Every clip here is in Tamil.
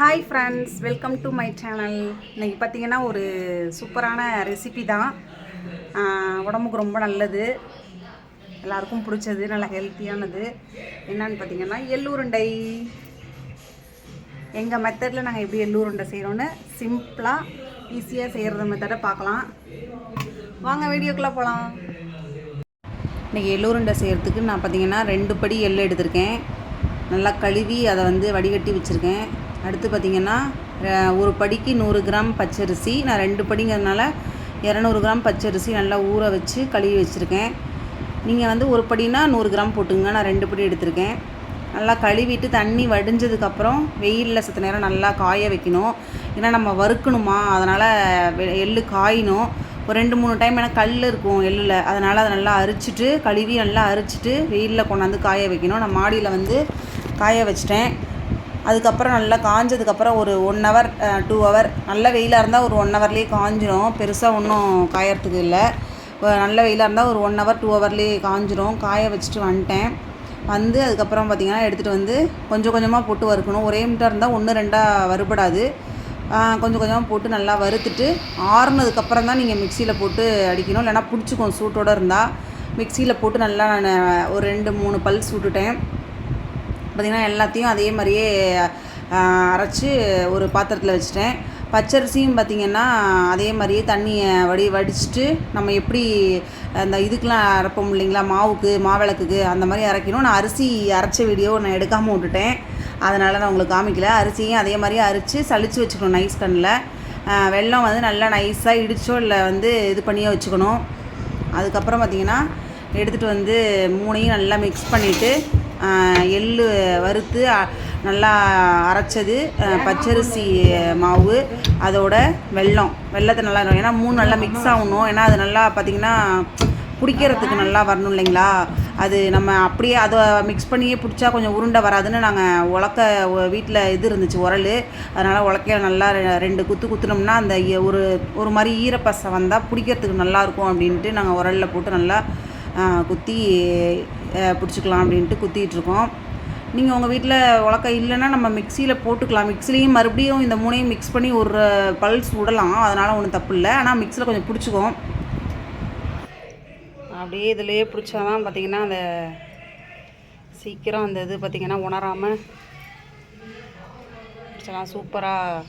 Hi friends welcome to my channel இன்றைக்கி பார்த்தீங்கன்னா ஒரு சூப்பரான ரெசிபி தான். உடம்புக்கு ரொம்ப நல்லது. எல்லாருக்கும் பிடிச்சது நல்லா ஹெல்த்தியானது என்னன்னு பார்த்தீங்கன்னா எள்ளுருண்டை. எங்கள் மெத்தடில் நாங்கள் எப்படி எள்ளுருண்டை செய்கிறோன்னு சிம்பிளாக ஈஸியாக செய்கிறத மெத்தடை பார்க்கலாம். வாங்க வீடியோக்குள்ளே போகலாம் இன்றைக்கி எள்ளுருண்டை செய்கிறதுக்கு நான் பார்த்தீங்கன்னா ரெண்டு படி எள்ளு எடுத்திருக்கேன். நல்லா கழுவி அதை வந்து வடிகட்டி வச்சுருக்கேன். அடுத்து பார்த்தீங்கன்னா ஒரு படிக்கு நூறு கிராம் பச்சரிசி. நான் ரெண்டு படிங்கிறதுனால இரநூறு கிராம் பச்சரிசி நல்லா ஊற வச்சு கழுவி வச்சுருக்கேன். நீங்கள் வந்து ஒரு படினா நூறு கிராம் போட்டுங்க. நான் ரெண்டு படி எடுத்திருக்கேன். நல்லா கழுவிட்டு தண்ணி வடிஞ்சதுக்கப்புறம் வெயிலில் சத்த நேரம் நல்லா காய வைக்கணும். ஏன்னா நம்ம வறுக்கணுமா? அதனால் வெ- எள்ளு காயணும். ஒரு ரெண்டு மூணு டைம் ஏன்னா கல் இருக்கும் எள்ளில். அதனால் அதை நல்லா அரிச்சிட்டு கழுவி நல்லா அரிச்சிட்டு வெயிலில் கொண்டாந்து காய வைக்கணும். நான் மாடியில் வந்து காய வச்சிட்டேன். அதுக்கப்புறம் நல்லா காஞ்சதுக்கப்புறம் ஒரு ஒன் ஹவர் டூ ஹவர் நல்ல வெயிலாக இருந்தால் ஒரு ஒன் ஹவர்லேயே காஞ்சிரும். பெருசாக ஒன்றும் காயறதுக்கு இல்லை. நல்ல வெயிலாக இருந்தால் ஒரு ஒன் ஹவர் டூ ஹவர்லேயே காஞ்சிரும். காய வச்சுட்டு வந்துட்டேன். வந்து அதுக்கப்புறம் பார்த்திங்கன்னா எடுத்துகிட்டு வந்து கொஞ்சம் கொஞ்சமாக போட்டு வறுக்கணும். ஒரே மீட்டாக இருந்தால் ஒன்று ரெண்டாக வறுபடாது. கொஞ்சம் கொஞ்சமாக போட்டு நல்லா வறுத்துட்டு ஆறுனதுக்கப்புறம் தான் நீங்கள் மிக்சியில் போட்டு அடிக்கணும். இல்லைன்னா பிடிச்சிக்கும் சூட்டோடு இருந்தால் மிக்சியில் போட்டு நல்லா நான் ஒரு ரெண்டு மூணு பல்ஸ் விட்டுட்டேன் பார்த்திங்கன்னா எல்லாத்தையும் அதே மாதிரியே அரைச்சி ஒரு பாத்திரத்தில் வச்சுட்டேன். பச்சரிசியும் பார்த்திங்கன்னா அதே மாதிரியே தண்ணியை வடி வடிச்சிட்டு நம்ம எப்படி அந்த இதுக்கெலாம் அரைப்போம் இல்லைங்களா? மாவுக்கு மாவிளக்குக்கு அந்த மாதிரி அரைக்கணும். நான் அரிசி அரைச்ச வீடியோ நான் எடுக்காமல் விட்டுட்டேன். அதனால் நான் உங்களுக்கு காமிக்கல. அரிசியும் அதே மாதிரியே அரைச்சி சளிச்சு வச்சுக்கணும் நைஸ் கண்ணில். வெல்லம் வந்து நல்லா நைஸாக இடிச்சோ இல்லை வந்து இது பண்ணியோ வச்சுக்கணும். அதுக்கப்புறம் பார்த்திங்கன்னா எடுத்துகிட்டு வந்து மூணையும் நல்லா மிக்ஸ் பண்ணிவிட்டு எள் வறுத்து நல்லா அரைச்சது பச்சரிசி மாவு அதோட வெல்லம். வெள்ளத்தை நல்லா ஏன்னா மூணு நல்லா மிக்ஸ் ஆகணும். ஏன்னா அது நல்லா பார்த்திங்கன்னா பிடிக்கிறதுக்கு நல்லா வரணும் இல்லைங்களா? அது நம்ம அப்படியே அதை மிக்ஸ் பண்ணியே பிடிச்சா கொஞ்சம் உருண்டை வராதுன்னு நாங்கள் உலக்க வீட்டில் இது இருந்துச்சு உரல். அதனால் உலக்கையில நல்லா ரெ- ரெண்டு குத்து குத்துனோம்னா அந்த ஒரு ஒரு மாதிரி ஈரப்பசை வந்தால் பிடிக்கிறதுக்கு நல்லாயிருக்கும் அப்படின்ட்டு நாங்கள் உரலில் போட்டு நல்லா குத்தி பிடிச்சிக்கலாம் அப்படின்ட்டு குத்திட்டு இருக்கோம் நீங்கள் உங்கள் வீட்டில் உலக்க இல்லைன்னா நம்ம மிக்சியில் போட்டுக்கலாம். மிக்சிலையும் மறுபடியும் இந்த மூணையும் மிக்ஸ் பண்ணி ஒரு பல்ஸ் விடலாம். அதனால் ஒன்றும் தப்பு இல்லை. ஆனால் மிக்சியில் கொஞ்சம் பிடிச்சிக்கும் அப்படியே இதிலேயே பிடிச்சாதான் பார்த்தீங்கன்னா அந்த சீக்கிரம் அந்த இது பார்த்தீங்கன்னா உணராமல் பிடிச்சலாம் சூப்பராக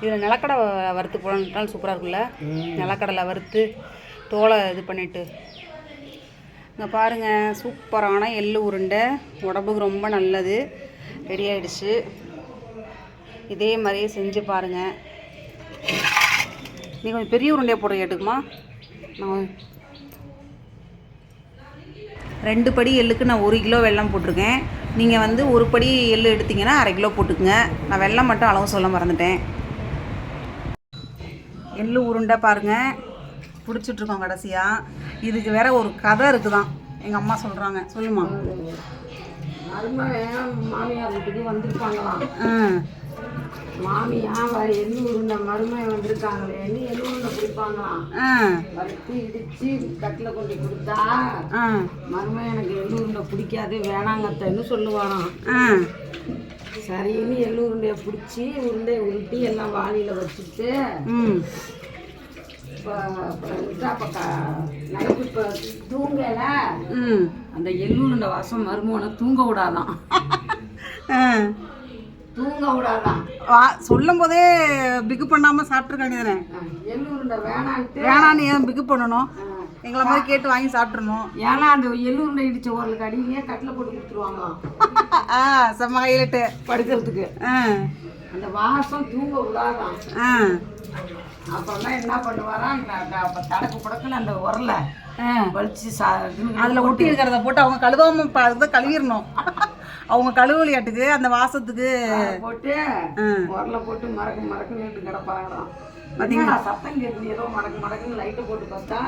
இதில் நிலக்கடை வறுத்து போடணுன்றாலும் சூப்பராக இருக்குல்ல நிலக்கடலை வறுத்து தோலை இது பண்ணிட்டு இங்கே பாருங்கள் சூப்பரான எள்ளு உருண்டை. உடம்புக்கு ரொம்ப நல்லது. ரெடி ஆகிடுச்சு இதே மாதிரியே செஞ்சு பாருங்கள் நீ கொஞ்சம் பெரிய உருண்டையாக போடுற கேட்டுக்குமா? நான் ரெண்டு படி எள்ளுக்கு நான் ஒரு கிலோ வெல்லம் போட்டிருக்கேன். நீங்கள் வந்து ஒரு படி எள்ளு எடுத்தீங்கன்னா அரை கிலோ போட்டுக்குங்க. நான் வெல்லம் மட்டும் அளவு சொல்ல மறந்துட்டேன். எள்ளு உருண்டை பாருங்கள் பிடிச்சிட்ருக்கோம் கடைசியாக இதுக்கு வேற ஒரு கதை இருக்குதான். எங்கள் அம்மா சொல்கிறாங்க சொல்லுமா? மாமியார் வீட்டுக்கு வந்திருப்பாங்களாம் மாமியா வர எள்ளு உருண்டை மருமகன் வந்திருக்காங்களே எள்ளு எள்ளு உருண்டை பிடிப்பாங்களாம் ஆ. வறுத்து இடிச்சு கட்டில் கொண்டு கொடுத்தா ஆ. மருமகன் எனக்கு எள்ளு உருண்டை பிடிக்காது வேணாங்கத்தன்னு சொல்லுவாராம் சரின்னு எள்ளு உருண்டையை பிடிச்சி உருண்டையை உருட்டி எல்லாம் வாளியில் வச்சுட்டு நைட்டு இப்போ தூங்கல. ம். அந்த எள்ளு உருண்டை வாசம் மருமகனை தூங்க விடாதான். தூங்க விடாதான். வா சொல்லும் போதே பிகு பண்ணாமல் சாப்பிட்ருக்க வேண்டியதானே எள்ளு உருண்டை வேணான்ட்டு. வேணான்னு ஏன் பிகு பண்ணணும். எங்களை மாதிரி கேட்டு வாங்கி சாப்பிட்றணும் ஏன்னா அந்த எள்ளூர்ல இடிச்ச உரலுக்கு அடியிலேயே கட்டில் போட்டு கொடுத்துருவாங்களாம். ஆ செம்ம ஹைலைட்டு படுக்கிறதுக்கு. ஆ. அந்த வாசம் தூங்க விடாதான். ஆ. அப்புறமா என்ன பண்ணுவாரா அப்போ தடக்கு புடக்குன்னு அந்த உரல வலிச்சு சா அதில் ஒட்டி இருக்கிறத போட்டு அவங்க கழுவாம அதுதான் கழுவிடணும். அவங்க கழுவலியாட்டுக்கு அந்த வாசத்துக்கு. போட்டு. உரல போட்டு மறக்க மறக்க நின்று கிடப்பாங்களாம். பார்த்தீங்களா சத்தம் கேட்டு ஏதோ மடக்கு மடக்குன்னு லைட்டை போட்டு பார்த்தா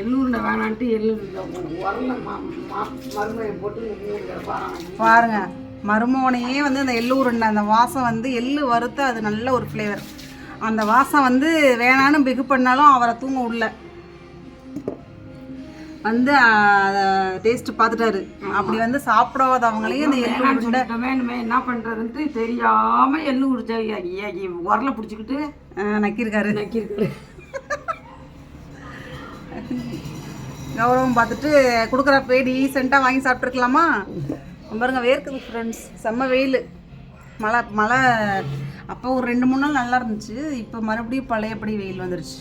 எள்ளூர்ல வேணான்ட்டு எள்ளு உரல மருமையை போட்டு நின்று கிடப்பாராம் பாருங்க மருமோனையே வந்து அந்த எள்ளு உருண்டை அந்த வாசம் வந்து எள்ளு வறுத்து அது நல்ல ஒரு ஃப்ளேவர் அந்த வாசம் வந்து வேணான்னு பிகு பண்ணாலும் அவரை தூங்க விடல வந்து டேஸ்ட் பார்த்துட்டாரு. அப்படி வந்து சாப்பிடாதவங்களையும் இந்த எள்ளு இனிமே என்ன பண்றதுன்ட்டு தெரியாம எள்ளு குடிச்ச உரல பிடிச்சிக்கிட்டு நக்கியிருக்காரு. நக்கிருக்கு கௌரவம் பார்த்துட்டு கொடுக்குறப்ப டீசெண்டாக வாங்கி சாப்பிட்ருக்கலாமா பாருங்க வேர்க்குது ஃப்ரெண்ட்ஸ் செம்ம வெயில். மழை மழை அப்போ ஒரு ரெண்டு மூணு நாள் நல்லா இருந்துச்சு. இப்போ மறுபடியும் பழையபடி வெயில் வந்துருச்சு.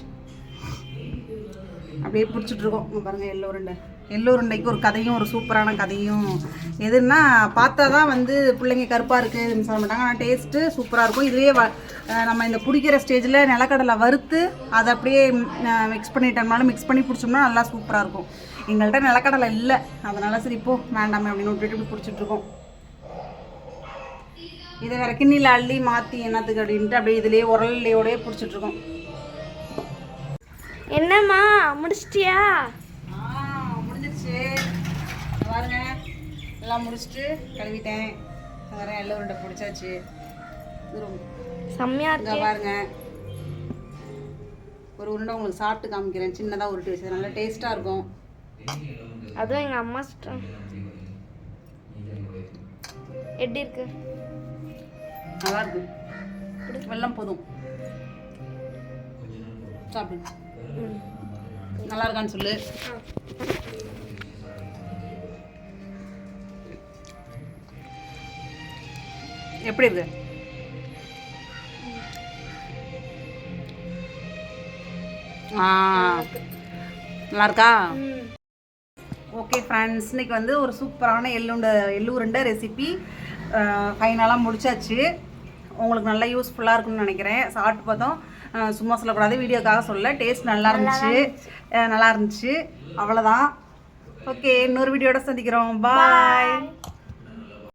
அப்படியே பிடிச்சிட்ருக்கோம் பாருங்கள் பாருங்க எள்ளு உருண்டை எள்ளு உருண்டைக்கு ஒரு கதையும் ஒரு சூப்பரான கதையும். எதுன்னா பார்த்தா தான் வந்து பிள்ளைங்க கருப்பாக இருக்குதுன்னு சொல்ல மாட்டாங்க. ஆனால் டேஸ்ட்டு சூப்பராக இருக்கும். இதுவே வ நம்ம இந்த பிடிக்கிற ஸ்டேஜில் நிலக்கடலை வறுத்து அதை அப்படியே மிக்ஸ் பண்ணிட்டோம்னாலும் மிக்ஸ் பண்ணி பிடிச்சோம்னா நல்லா சூப்பராக இருக்கும். எங்கள்கிட்ட நிலக்கடலை இல்லை. அதனால் சரி இப்போ வேண்டாமே அப்படின்னு விட்டுட்டு பிடிச்சிட்ருக்கோம் இதை வேற கிண்ணியில் அள்ளி மாற்றி என்னத்துக்கு அப்படின்ட்டு அப்படியே இதுலேயே உரல்லையோடயே பிடிச்சிட்ருக்கோம். என்னம்மா முடிச்சிட்டியா? ஆ முடிஞ்சிருச்சு. பாருங்க எல்லாம் முடிச்சுட்டு கழுவிட்டேன். பாருங்க எள்ளு உருண்டை பிடிச்சாச்சு. இது ரொம்ப- செம்மையா இங்க பாருங்க. ஒரு உருண்டை உங்களுக்கு சாப்பிட்டு காமிக்கிறேன். சின்னதாக உருட்டி வச்சது நல்லா டேஸ்ட்டாக இருக்கும். அதுவும் எங்க அம்மா எப்படி இருக்கு? நல்லா இருக்கு வெள்ளம் போதும். சாப்பிடு. நல்லா இருக்கான்னு சொல்லு. எப்படி இருக்கு? நல்லா இருக்கா ஓகே ஃப்ரெண்ட்ஸ் இன்னைக்கு வந்து ஒரு சூப்பரான எள்ளுண்ட எள்ளு உருண்டை ரெசிபி ஃபைனலாக முடிச்சாச்சு. உங்களுக்கு நல்லா யூஸ்ஃபுல்லாக இருக்கும்னு நினைக்கிறேன். சாப்பிட்டு பார்த்தோம். சும்மா சொல்லக்கூடாது. வீடியோக்காக சொல்ல டேஸ்ட் நல்லா இருந்துச்சு. நல்லா இருந்துச்சு. அவ்வளோதான் ஓகே இன்னொரு வீடியோட சந்திக்கிறோம். பாய்